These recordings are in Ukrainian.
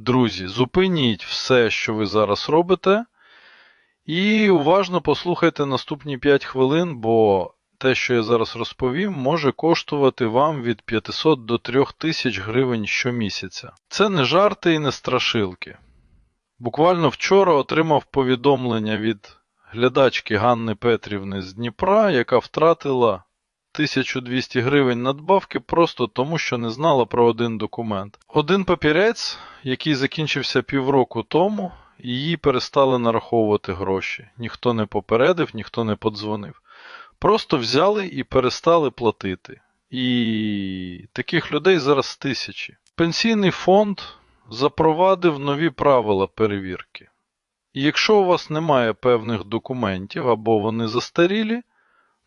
Друзі, зупиніть все, що ви зараз робите, і уважно послухайте наступні 5 хвилин, бо те, що я зараз розповім, може коштувати вам від 500 до 3000 гривень щомісяця. Це не жарти і не страшилки. Буквально вчора отримав повідомлення від глядачки Ганни Петрівни з Дніпра, яка втратила 1200 гривень надбавки просто тому, що не знала про один документ. Один папірець, який закінчився півроку тому, її перестали нараховувати гроші. Ніхто не попередив, ніхто не подзвонив. Просто взяли і перестали платити. І таких людей зараз тисячі. Пенсійний фонд запровадив нові правила перевірки. І якщо у вас немає певних документів або вони застарілі,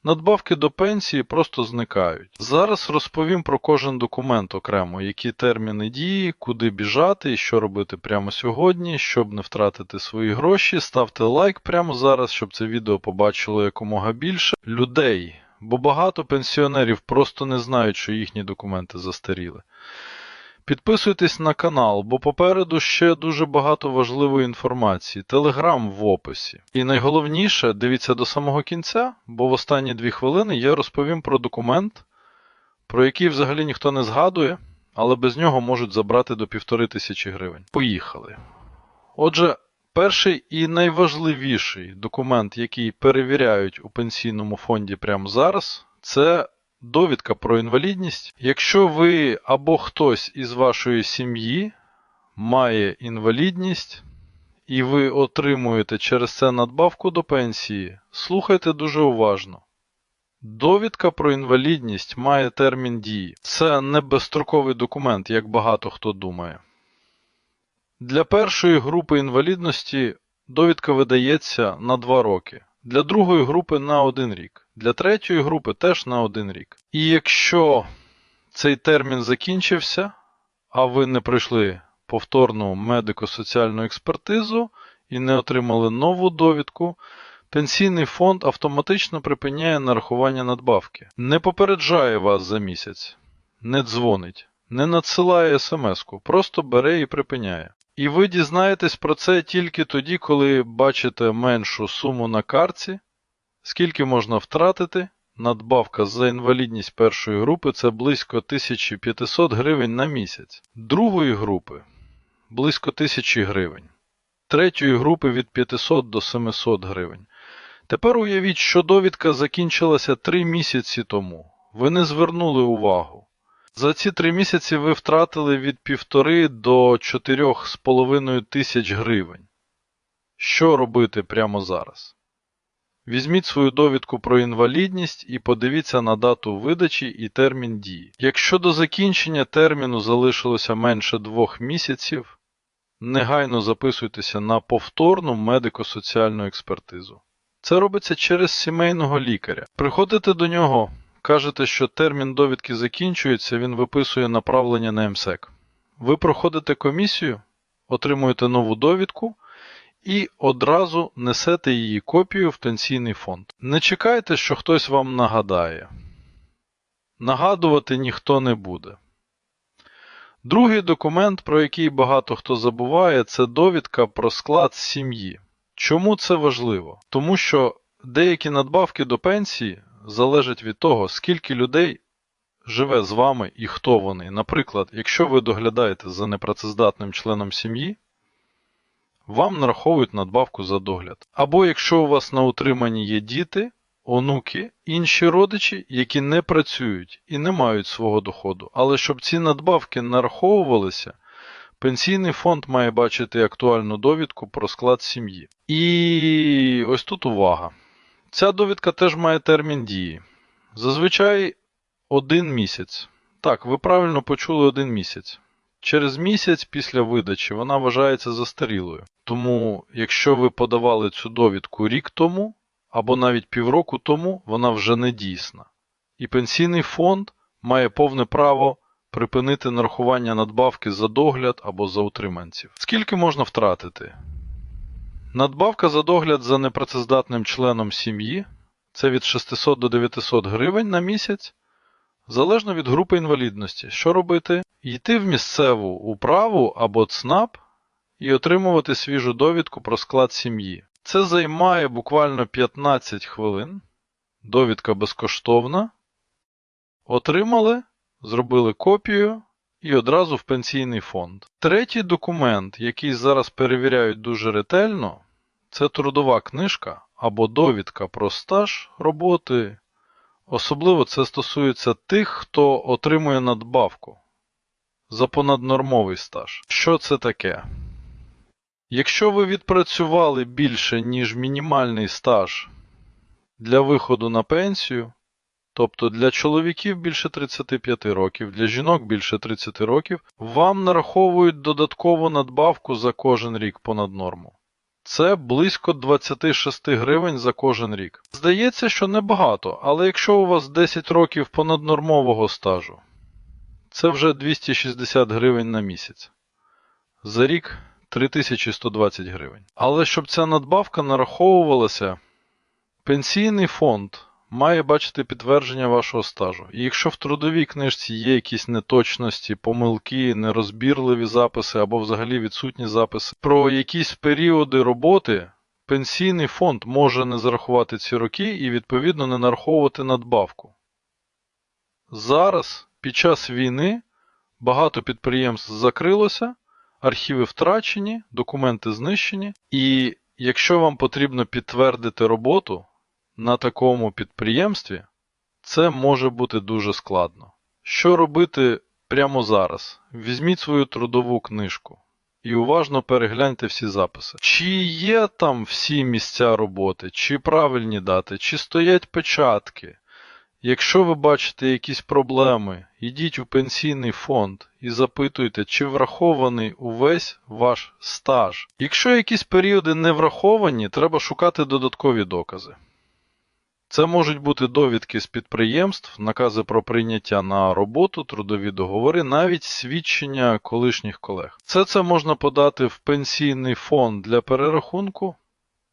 надбавки до пенсії просто зникають. Зараз розповім про кожен документ окремо, які терміни дії, куди біжати і що робити прямо сьогодні, щоб не втратити свої гроші. Ставте лайк прямо зараз, щоб це відео побачило якомога більше людей, бо багато пенсіонерів просто не знають, що їхні документи застаріли. Підписуйтесь на канал, бо попереду ще дуже багато важливої інформації. Телеграм в описі. І найголовніше, дивіться до самого кінця, бо в останні дві хвилини я розповім про документ, про який взагалі ніхто не згадує, але без нього можуть забрати до півтори тисячі гривень. Поїхали. Отже, перший і найважливіший документ, який перевіряють у пенсійному фонді прямо зараз, це довідка про інвалідність. Якщо ви або хтось із вашої сім'ї має інвалідність, і ви отримуєте через це надбавку до пенсії, слухайте дуже уважно. Довідка про інвалідність має термін дії. Це не безстроковий документ, як багато хто думає. Для першої групи інвалідності довідка видається на 2 роки, для другої групи на 1 рік, для третьої групи теж на 1 рік. І якщо цей термін закінчився, а ви не пройшли повторну медико-соціальну експертизу і не отримали нову довідку, пенсійний фонд автоматично припиняє нарахування надбавки, не попереджає вас за місяць, не дзвонить, не надсилає смс-ку, просто бере і припиняє. І ви дізнаєтесь про це тільки тоді, коли бачите меншу суму на картці, скільки можна втратити. Надбавка за інвалідність першої групи це близько 1500 гривень на місяць, другої групи близько 1000 гривень, третьої групи від 500 до 700 гривень. Тепер уявіть, що довідка закінчилася 3 місяці тому. Ви не звернули увагу. За ці 3 місяці ви втратили від 1,5 до 4,5 тисяч гривень. Що робити прямо зараз? Візьміть свою довідку про інвалідність і подивіться на дату видачі і термін дії. Якщо до закінчення терміну залишилося менше двох місяців, негайно записуйтеся на повторну медико-соціальну експертизу. Це робиться через сімейного лікаря. Приходите до нього, кажете, що термін довідки закінчується, він виписує направлення на МСЕК. Ви проходите комісію, отримуєте нову довідку і одразу несете її копію в пенсійний фонд. Не чекайте, що хтось вам нагадає. Нагадувати ніхто не буде. Другий документ, про який багато хто забуває, це довідка про склад сім'ї. Чому це важливо? Тому що деякі надбавки до пенсії залежать від того, скільки людей живе з вами і хто вони. Наприклад, якщо ви доглядаєте за непрацездатним членом сім'ї, вам нараховують надбавку за догляд. Або якщо у вас на утриманні є діти, онуки, інші родичі, які не працюють і не мають свого доходу. Але щоб ці надбавки нараховувалися, пенсійний фонд має бачити актуальну довідку про склад сім'ї. І ось тут увага. Ця довідка теж має термін дії. Зазвичай один місяць. Так, ви правильно почули один місяць. Через місяць після видачі вона вважається застарілою. Тому, якщо ви подавали цю довідку рік тому або навіть півроку тому, вона вже не дійсна. І пенсійний фонд має повне право припинити нарахування надбавки за догляд або за утриманців. Скільки можна втратити? Надбавка за догляд за непрацездатним членом сім'ї це від 600 до 900 гривень на місяць. Залежно від групи інвалідності, що робити? Йти в місцеву управу або ЦНАП і отримувати свіжу довідку про склад сім'ї. Це займає буквально 15 хвилин. Довідка безкоштовна. Отримали, зробили копію і одразу в пенсійний фонд. Третій документ, який зараз перевіряють дуже ретельно, це трудова книжка або довідка про стаж роботи. Особливо це стосується тих, хто отримує надбавку за понаднормовий стаж. Що це таке? Якщо ви відпрацювали більше, ніж мінімальний стаж для виходу на пенсію, тобто для чоловіків більше 35 років, для жінок більше 30 років, вам нараховують додаткову надбавку за кожен рік понад норму. Це близько 26 гривень за кожен рік. Здається, що небагато, але якщо у вас 10 років понаднормового стажу, це вже 260 гривень на місяць. За рік 3120 гривень. Але щоб ця надбавка нараховувалася, пенсійний фонд має бачити підтвердження вашого стажу. І якщо в трудовій книжці є якісь неточності, помилки, нерозбірливі записи або взагалі відсутні записи про якісь періоди роботи, пенсійний фонд може не зарахувати ці роки і відповідно не нараховувати надбавку. Зараз, під час війни, багато підприємств закрилося, архіви втрачені, документи знищені, і якщо вам потрібно підтвердити роботу на такому підприємстві, це може бути дуже складно. Що робити прямо зараз? Візьміть свою трудову книжку і уважно перегляньте всі записи. Чи є там всі місця роботи, чи правильні дати, чи стоять печатки. Якщо ви бачите якісь проблеми, йдіть у пенсійний фонд і запитуйте, чи врахований увесь ваш стаж. Якщо якісь періоди не враховані, треба шукати додаткові докази. Це можуть бути довідки з підприємств, накази про прийняття на роботу, трудові договори, навіть свідчення колишніх колег. Все це можна подати в пенсійний фонд для перерахунку.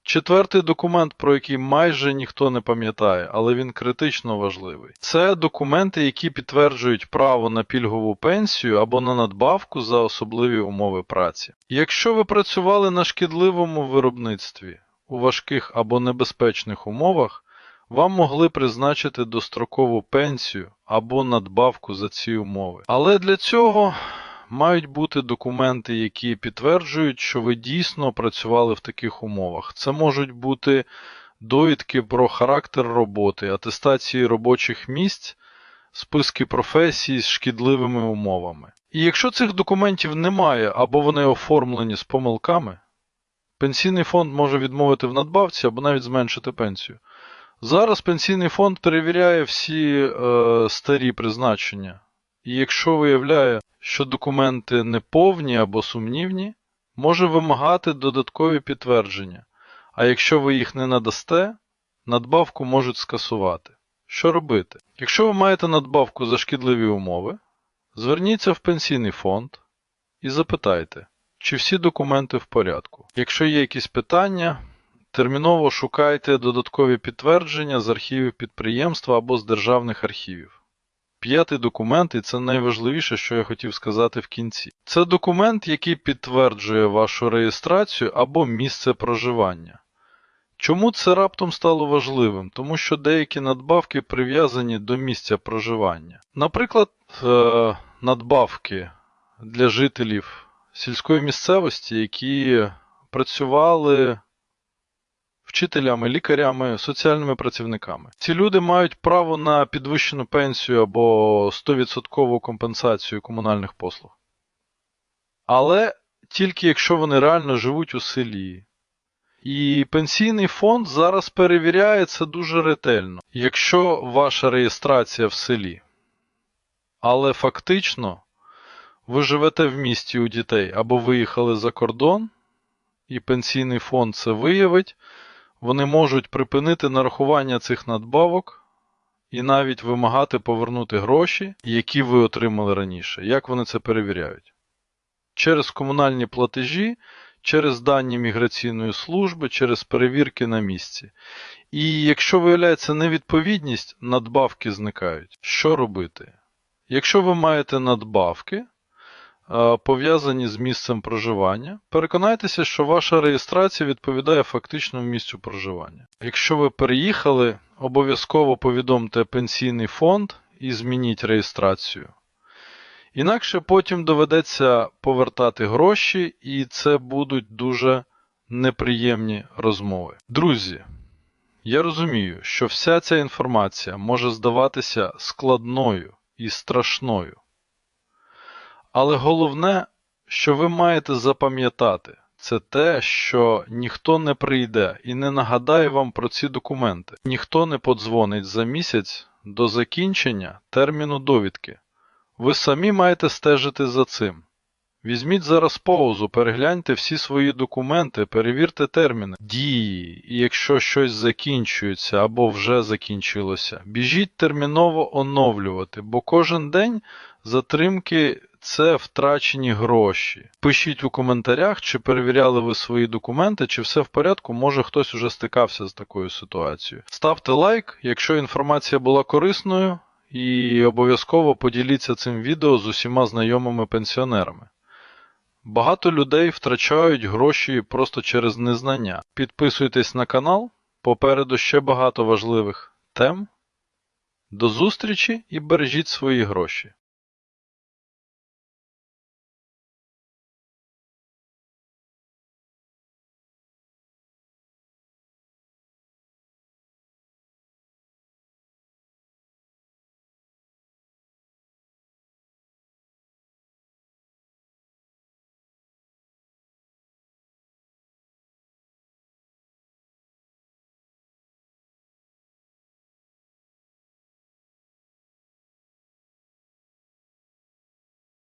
Четвертий документ, про який майже ніхто не пам'ятає, але він критично важливий. Це документи, які підтверджують право на пільгову пенсію або на надбавку за особливі умови праці. Якщо ви працювали на шкідливому виробництві у важких або небезпечних умовах, вам могли призначити дострокову пенсію або надбавку за ці умови. Але для цього мають бути документи, які підтверджують, що ви дійсно працювали в таких умовах. Це можуть бути довідки про характер роботи, атестації робочих місць, списки професій з шкідливими умовами. І якщо цих документів немає або вони оформлені з помилками, пенсійний фонд може відмовити в надбавці або навіть зменшити пенсію. Зараз пенсійний фонд перевіряє всі е, старі призначення. І якщо виявляє, що документи неповні або сумнівні, може вимагати додаткові підтвердження. А якщо ви їх не надасте, надбавку можуть скасувати. Що робити? Якщо ви маєте надбавку за шкідливі умови, зверніться в пенсійний фонд і запитайте, чи всі документи в порядку. Якщо є якісь питання, терміново шукайте додаткові підтвердження з архівів підприємства або з державних архівів. П'ятий документ, і це найважливіше, що я хотів сказати в кінці. Це документ, який підтверджує вашу реєстрацію або місце проживання. Чому це раптом стало важливим? Тому що деякі надбавки прив'язані до місця проживання. Наприклад, е, надбавки для жителів сільської місцевості, які працювали вчителями, лікарями, соціальними працівниками. Ці люди мають право на підвищену пенсію або 100% компенсацію комунальних послуг. Але тільки якщо вони реально живуть у селі. І пенсійний фонд зараз перевіряє це дуже ретельно. Якщо ваша реєстрація в селі, але фактично ви живете в місті у дітей або виїхали за кордон, і пенсійний фонд це виявить, вони можуть припинити нарахування цих надбавок і навіть вимагати повернути гроші, які ви отримали раніше. Як вони це перевіряють? Через комунальні платежі через дані міграційної служби, через перевірки на місці. І якщо виявляється невідповідність, надбавки зникають. Що робити? Якщо ви маєте надбавки, пов'язані з місцем проживання, переконайтеся, що ваша реєстрація відповідає фактичному місцю проживання. Якщо ви переїхали, обов'язково повідомте пенсійний фонд і змініть реєстрацію. Інакше потім доведеться повертати гроші, і це будуть дуже неприємні розмови. Друзі, я розумію, що вся ця інформація може здаватися складною і страшною. Але головне, що ви маєте запам'ятати, це те, що ніхто не прийде і не нагадає вам про ці документи. Ніхто не подзвонить за місяць до закінчення терміну довідки. Ви самі маєте стежити за цим. Візьміть зараз паузу, перегляньте всі свої документи, перевірте терміни, дії, і якщо щось закінчується або вже закінчилося, біжіть терміново оновлювати, бо кожен день затримки це втрачені гроші. Пишіть у коментарях, чи перевіряли ви свої документи, чи все в порядку, може хтось уже стикався з такою ситуацією. Ставте лайк, якщо інформація була корисною, і обов'язково поділіться цим відео з усіма знайомими пенсіонерами. Багато людей втрачають гроші просто через незнання. Підписуйтесь на канал, попереду ще багато важливих тем. До зустрічі і бережіть свої гроші.